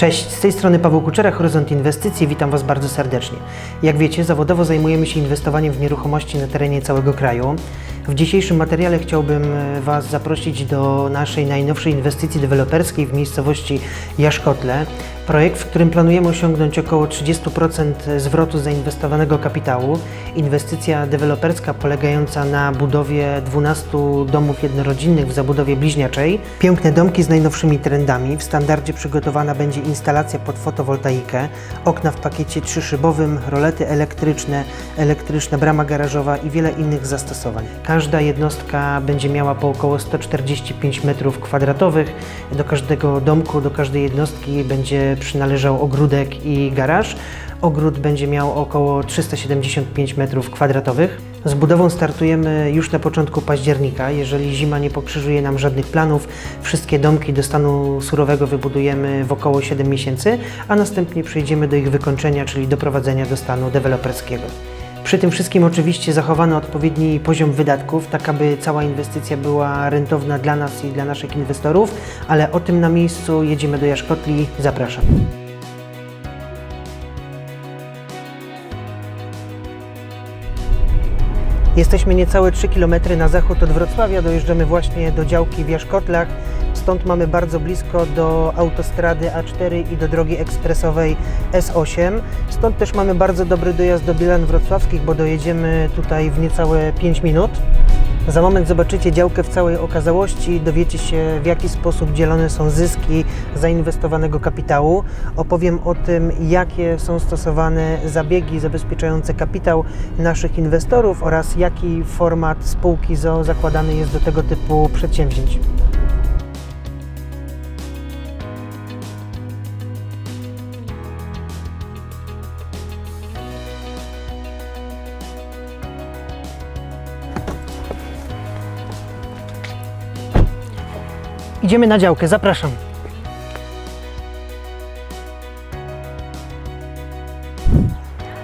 Cześć, z tej strony Paweł Kuczera, Horyzont Inwestycji. Witam Was bardzo serdecznie. Jak wiecie, zawodowo zajmujemy się inwestowaniem w nieruchomości na terenie całego kraju. W dzisiejszym materiale chciałbym e, Was zaprosić do naszej najnowszej inwestycji deweloperskiej w miejscowości Jaszkotle. Projekt, w którym planujemy osiągnąć około 30% zwrotu zainwestowanego kapitału. Inwestycja deweloperska polegająca na budowie 12 domów jednorodzinnych w zabudowie bliźniaczej. Piękne domki z najnowszymi trendami. W standardzie przygotowana będzie instalacja pod fotowoltaikę, okna w pakiecie trzyszybowym, rolety elektryczne, elektryczna brama garażowa i wiele innych zastosowań. Każda jednostka będzie miała po około 145 m2. Do każdego domku, do każdej jednostki będzie przynależał ogródek i garaż. Ogród będzie miał około 375 m2. Z budową startujemy już na początku października. Jeżeli zima nie pokrzyżuje nam żadnych planów, wszystkie domki do stanu surowego wybudujemy w około 7 miesięcy, a następnie przejdziemy do ich wykończenia, czyli doprowadzenia do stanu deweloperskiego. Przy tym wszystkim oczywiście zachowano odpowiedni poziom wydatków, tak aby cała inwestycja była rentowna dla nas i dla naszych inwestorów, ale o tym na miejscu jedziemy do Jaszkotli. Zapraszam. Jesteśmy niecałe 3 km na zachód od Wrocławia, dojeżdżamy właśnie do działki w Jaszkotlach. Stąd mamy bardzo blisko do autostrady A4 i do drogi ekspresowej S8. Stąd też mamy bardzo dobry dojazd do Bilan Wrocławskich, bo dojedziemy tutaj w niecałe 5 minut. Za moment zobaczycie działkę w całej okazałości, dowiecie się w jaki sposób dzielone są zyski zainwestowanego kapitału. Opowiem o tym, jakie są stosowane zabiegi zabezpieczające kapitał naszych inwestorów oraz jaki format spółki ZO zakładany jest do tego typu przedsięwzięć. Idziemy na działkę, zapraszam.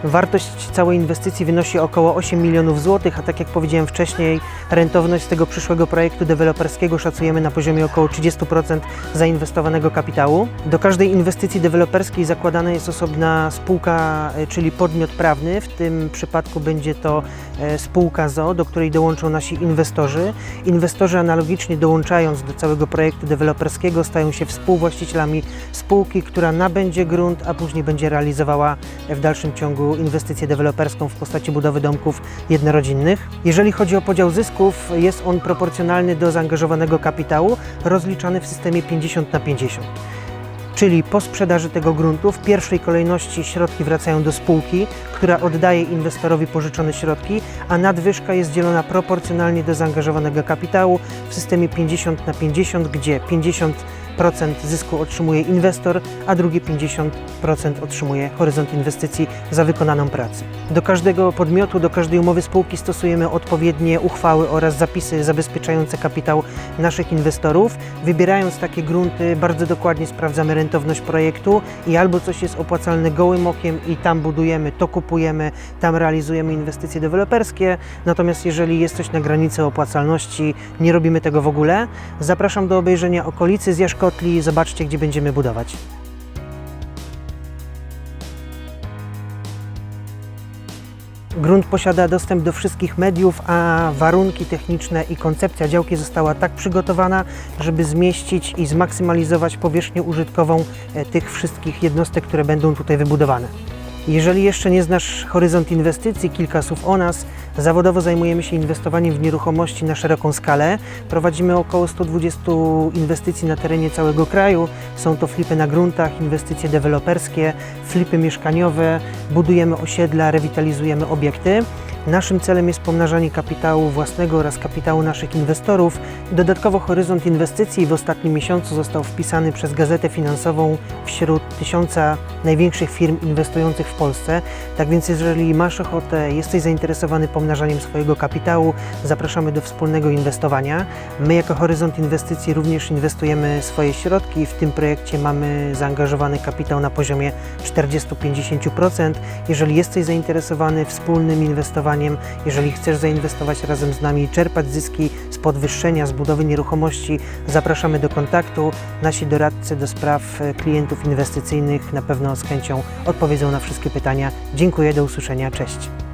Wartość całej inwestycji wynosi około 8 milionów złotych, a tak jak powiedziałem wcześniej, rentowność z tego przyszłego projektu deweloperskiego szacujemy na poziomie około 30% zainwestowanego kapitału. Do każdej inwestycji deweloperskiej zakładana jest osobna spółka, e, czyli podmiot prawny. W tym przypadku będzie to e, spółka ZO, do której dołączą nasi inwestorzy. Inwestorzy analogicznie dołączając do całego projektu deweloperskiego stają się współwłaścicielami spółki, która nabędzie grunt, a później będzie realizowała w dalszym ciągu inwestycję deweloperską w postaci budowy domków jednorodzinnych. Jeżeli chodzi o podział zysków, jest on proporcjonalny do zaangażowanego kapitału, rozliczany w systemie 50 na 50. Czyli po sprzedaży tego gruntu w pierwszej kolejności środki wracają do spółki, która oddaje inwestorowi pożyczone środki, a nadwyżka jest dzielona proporcjonalnie do zaangażowanego kapitału w systemie 50 na 50, gdzie 50% zysku otrzymuje inwestor, a drugie 50% otrzymuje horyzont inwestycji za wykonaną pracę. Do każdego podmiotu, do każdej umowy spółki stosujemy odpowiednie uchwały oraz zapisy zabezpieczające kapitał naszych inwestorów. Wybierając takie grunty, bardzo dokładnie sprawdzamy rentowność projektu i albo coś jest opłacalne gołym okiem i tam budujemy, to kupujemy, tam realizujemy inwestycje deweloperskie. Natomiast jeżeli jest coś na granicy opłacalności, nie robimy tego w ogóle. Zapraszam do obejrzenia okolicy z Jaszkotli. Zobaczcie, gdzie będziemy budować. Grunt posiada dostęp do wszystkich mediów, a warunki techniczne i koncepcja działki została tak przygotowana, żeby zmieścić i zmaksymalizować powierzchnię użytkową e, tych wszystkich jednostek, które będą tutaj wybudowane. Jeżeli jeszcze nie znasz horyzont inwestycji, kilka słów o nas. Zawodowo zajmujemy się inwestowaniem w nieruchomości na szeroką skalę. Prowadzimy około 120 inwestycji na terenie całego kraju. Są to flipy na gruntach, inwestycje deweloperskie, flipy mieszkaniowe, budujemy osiedla, rewitalizujemy obiekty. Naszym celem jest pomnażanie kapitału własnego oraz kapitału naszych inwestorów. Dodatkowo horyzont inwestycji w ostatnim miesiącu został wpisany przez Gazetę Finansową wśród tysiąca największych firm inwestujących w Polsce. Tak więc jeżeli masz ochotę, jesteś zainteresowany pomnażaniem swojego kapitału, zapraszamy do wspólnego inwestowania. My jako Horyzont Inwestycji również inwestujemy swoje środki. W tym projekcie mamy zaangażowany kapitał na poziomie 40-50%. Jeżeli jesteś zainteresowany wspólnym inwestowaniem, Jeżeli chcesz zainwestować razem z nami i czerpać zyski z podwyższenia, z budowy nieruchomości, zapraszamy do kontaktu. Nasi doradcy do spraw e, klientów inwestycyjnych na pewno z chęcią odpowiedzą na wszystkie pytania. Dziękuję, do usłyszenia, cześć.